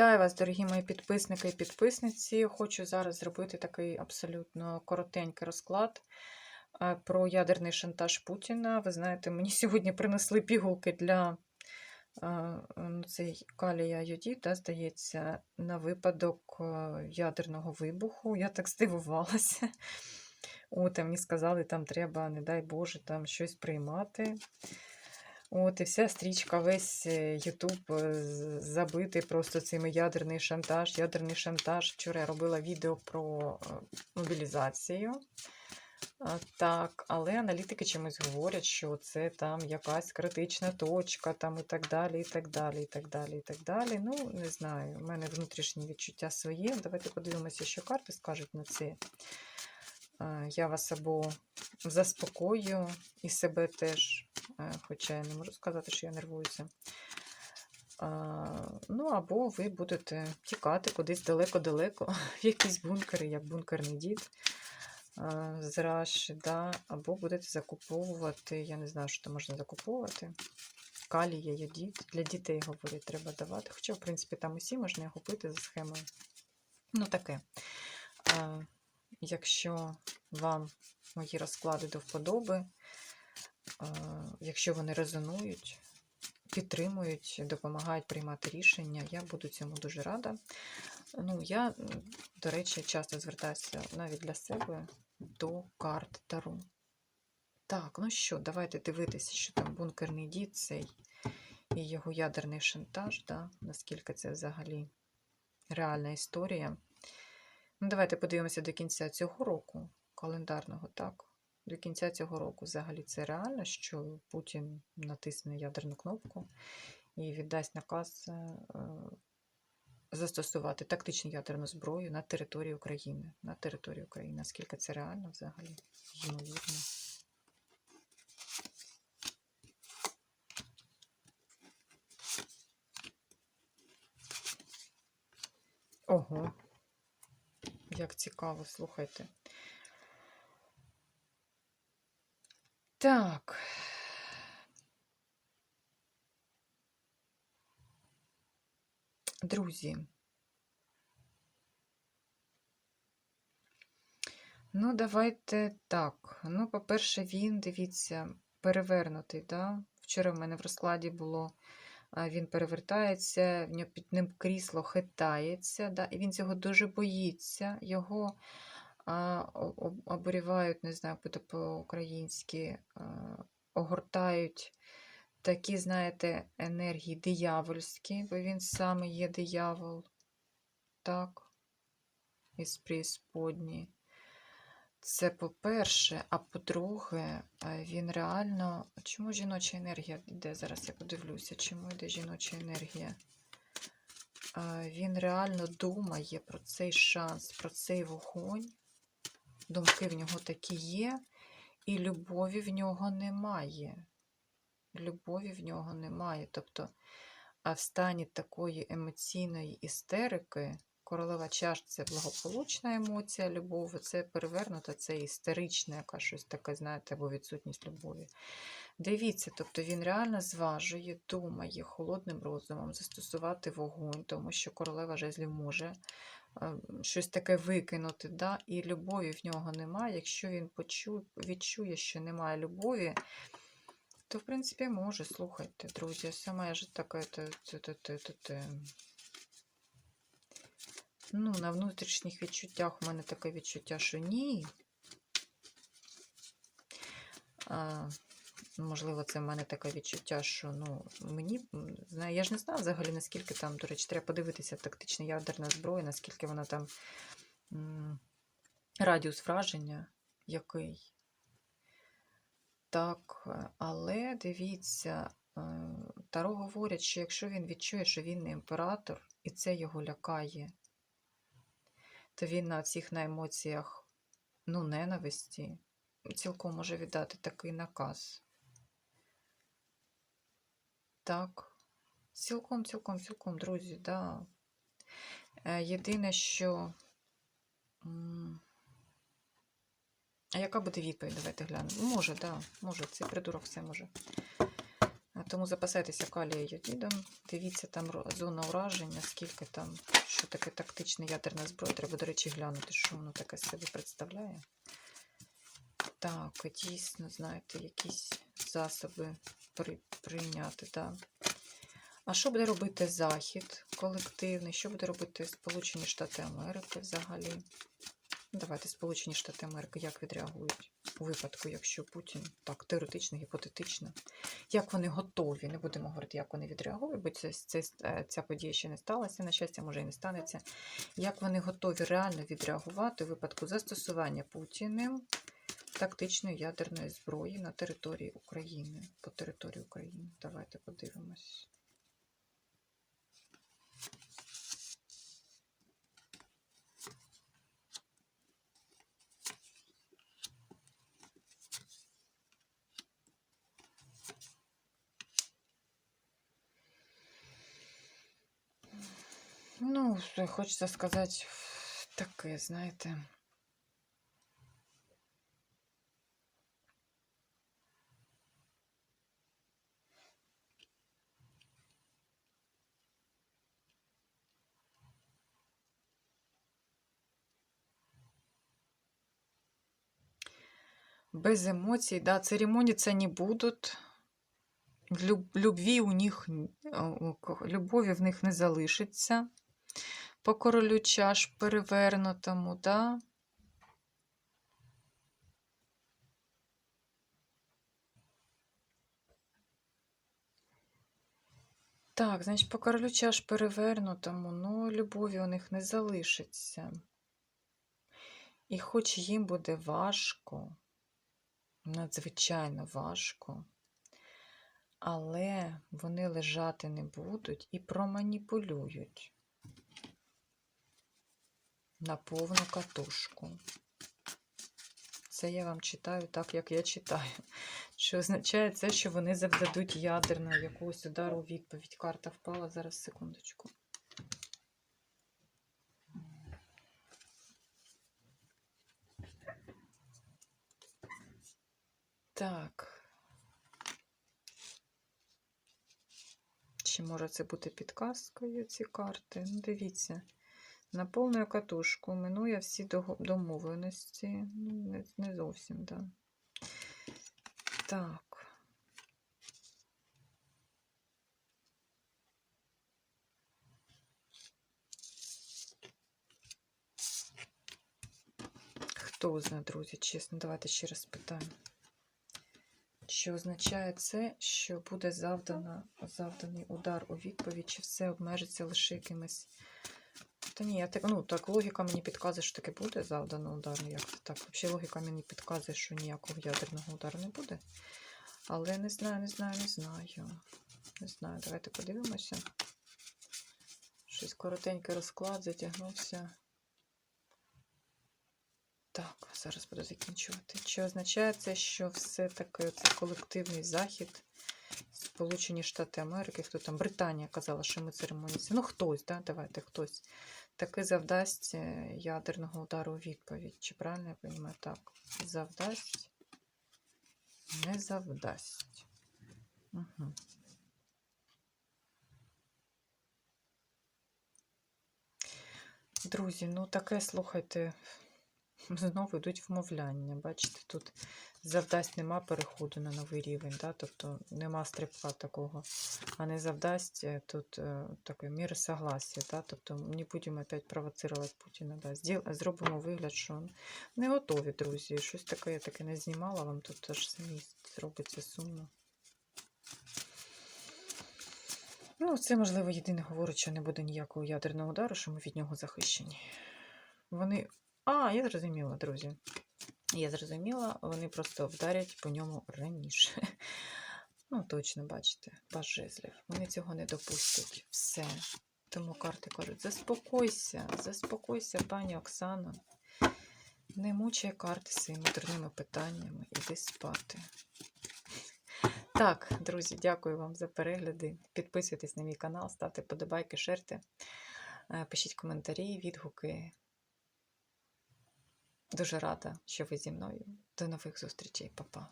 Вітаю вас, дорогі мої підписники і підписниці. Хочу зараз зробити такий абсолютно коротенький розклад е, про ядерний шантаж Путіна. Ви знаєте, мені сьогодні принесли пігулки для е, цей калія йодід, да, здається, на випадок е, ядерного вибуху. Я так здивувалася. От, і мені сказали, там треба, не дай Боже, там щось приймати. От, і вся стрічка, весь е, Ютуб е, забитий просто цими ядерний шантаж, ядерний шантаж. Вчора я робила відео про е, мобілізацію. Так, але аналітики чомусь говорять, що це там якась критична точка, там і так далі, і так далі, і так далі, і так далі. Ну, не знаю, у мене внутрішні відчуття своє. Давайте подивимося, що карти скажуть на це. Е, Я вас або заспокою і себе теж, е, хоча я не можу сказати, що я нервуюся. Ну, або ви будете тікати кудись далеко-далеко, в якісь бункери, як бункерний дід з Раші, да? або будете закуповувати, я не знаю, що там можна закуповувати. Калія, йодід. Для дітей, говорять, треба давати. Хоча, в принципі, там усі можна його купити за схемою. Ну, таке. Якщо вам мої розклади до вподоби, якщо вони резонують, підтримують, допомагають приймати рішення, я буду цьому дуже рада. Ну, я, до речі, часто звертаюся навіть для себе до карт Таро. Так, ну що, давайте дивитися, що там бункерний дід цей і його ядерний шантаж, да? наскільки це взагалі реальна історія. Ну, давайте подивимося до кінця цього року, календарного, так. До кінця цього року взагалі це реально, що Путін натисне ядерну кнопку і віддасть наказ е, застосувати тактичну ядерну зброю на території України. На території України. Наскільки це реально взагалі? Ймовірно. Ого, як цікаво, слухайте. Так. Друзі. Ну, давайте так. Ну, по-перше, він, дивіться, перевернутий. Да? Вчора в мене в розкладі було, він перевертається, в нього під ним крісло хитається, да? і він цього дуже боїться. Його а, обурівають, не знаю, буде по-українськи, огортають такі, знаєте, енергії диявольські, бо він саме є диявол, так, із преісподні. Це по-перше, а по-друге, е, він реально. Чому жіноча енергія йде? Зараз я подивлюся, чому йде жіноча енергія? Е, Він реально думає про цей шанс, про цей вогонь. Думки в нього такі є, і любові в нього немає. Любові в нього немає. Тобто, а в стані такої емоційної істерики, королева чаш це благополучна емоція, любов, це перевернута, це істерична, яка щось таке, знаєте, або відсутність любові. Дивіться, тобто він реально зважує, думає холодним розумом застосувати вогонь, тому що королева жезлів може е, щось таке викинути, да? і любові в нього немає. Якщо він почує, відчує, що немає любові, то, в принципі, може, слухайте, друзі, саме ж таке. Ну, на внутрішніх відчуттях у мене таке відчуття, що ні. А, можливо, це в мене таке відчуття, що ну, мені, я ж не знаю взагалі, наскільки там, до речі, треба подивитися тактична ядерна зброя, наскільки вона там радіус враження який. Так, але дивіться, е, Таро говорять, що якщо він відчує, що він не імператор, і це його лякає, то він на всіх на емоціях ну, ненависті цілком може віддати такий наказ. Так, цілком, цілком, цілком, друзі, да. Е, Єдине, що А яка буде відповідь? Давайте глянемо. Може, да, може, цей придурок все може. Тому запасайтеся калією йодідом. Дивіться там зона ураження, скільки там, що таке тактична ядерна зброя. Треба, до речі, глянути, що воно таке себе представляє. Так, дійсно, знаєте, якісь засоби при, прийняти, так. А що буде робити Захід колективний? Що буде робити Сполучені Штати Америки взагалі? Давайте Сполучені Штати Америки як відреагують у випадку, якщо Путін так теоретично, гіпотетично, як вони готові, не будемо говорити, як вони відреагують, бо це, це, е, ця подія ще не сталася, на щастя, може і не станеться. Як вони готові реально відреагувати у випадку застосування Путіним тактичної ядерної зброї на території України, по території України. Давайте подивимось. Ну, що хочеться сказати таке, знаєте. Без эмоций, да, церемониться не будуть. Люб, любві у них, ко- любові в них не залишиться. По королю чаш перевернутому, да. Так, значить, по королю чаш перевернутому, ну, любові у них не залишиться. І хоч їм буде важко, надзвичайно важко, але вони лежати не будуть і проманіпулюють на повну катушку. Це я вам читаю так, як я читаю. Що означає це, що вони завдадуть ядерного якогось удару у відповідь. Карта впала зараз секундочку. Так. Чи може це бути підказкою ці карти? Ну, дивіться. На повну катушку минує всі домовленості. Ну, не, зовсім, так. Да. Так. Хто знає, друзі, чесно, давайте ще раз питаємо. Чи означає це, що буде завдано, завданий удар у відповідь, чи все обмежиться лише якимись. Та ні, я так, ну так, логіка мені підказує, що таки буде завдано удар. Як це так? Взагалі логіка мені підказує, що ніякого ядерного удару не буде. Але не знаю, не знаю, не знаю. Не знаю, давайте подивимося. Щось коротенький розклад затягнувся. Так, зараз буду закінчувати. Чи означає це, що все-таки це колективний захід, Сполучені Штати Америки, хто там, Британія казала, що ми церемоніться. Ну, хтось, да, давайте хтось. Таки завдасть е, ядерного удару відповідь. Чи правильно я розумію? Так. Завдасть, не завдасть. Угу. Друзі, ну таке, слухайте, знову йдуть вмовляння. Бачите, тут завдасть нема переходу на новий рівень, да? тобто нема стрибка такого, а не завдасть е, тут е, таке мір согласия, да? тобто не будемо опять провоцировать Путіна. Да? Зробимо вигляд, що не готові, друзі. Щось таке я таке не знімала, вам тут аж самі зробиться сумно. Ну, це, можливо, єдине говорить, що не буде ніякого ядерного удару, що ми від нього захищені. Вони. А, я зрозуміла, друзі. Я зрозуміла, вони просто вдарять по ньому раніше. Ну, точно, бачите, жезлів. Вони цього не допустять. Все. Тому карти кажуть: заспокойся, заспокойся, пані Оксано. Не мучай карти своїми дурними питаннями, іди спати. Так, друзі, дякую вам за перегляди. Підписуйтесь на мій канал, ставте подобайки, шерте, е, пишіть коментарі, відгуки. Дуже рада, що ви зі мною. До нових зустрічей, Па-па.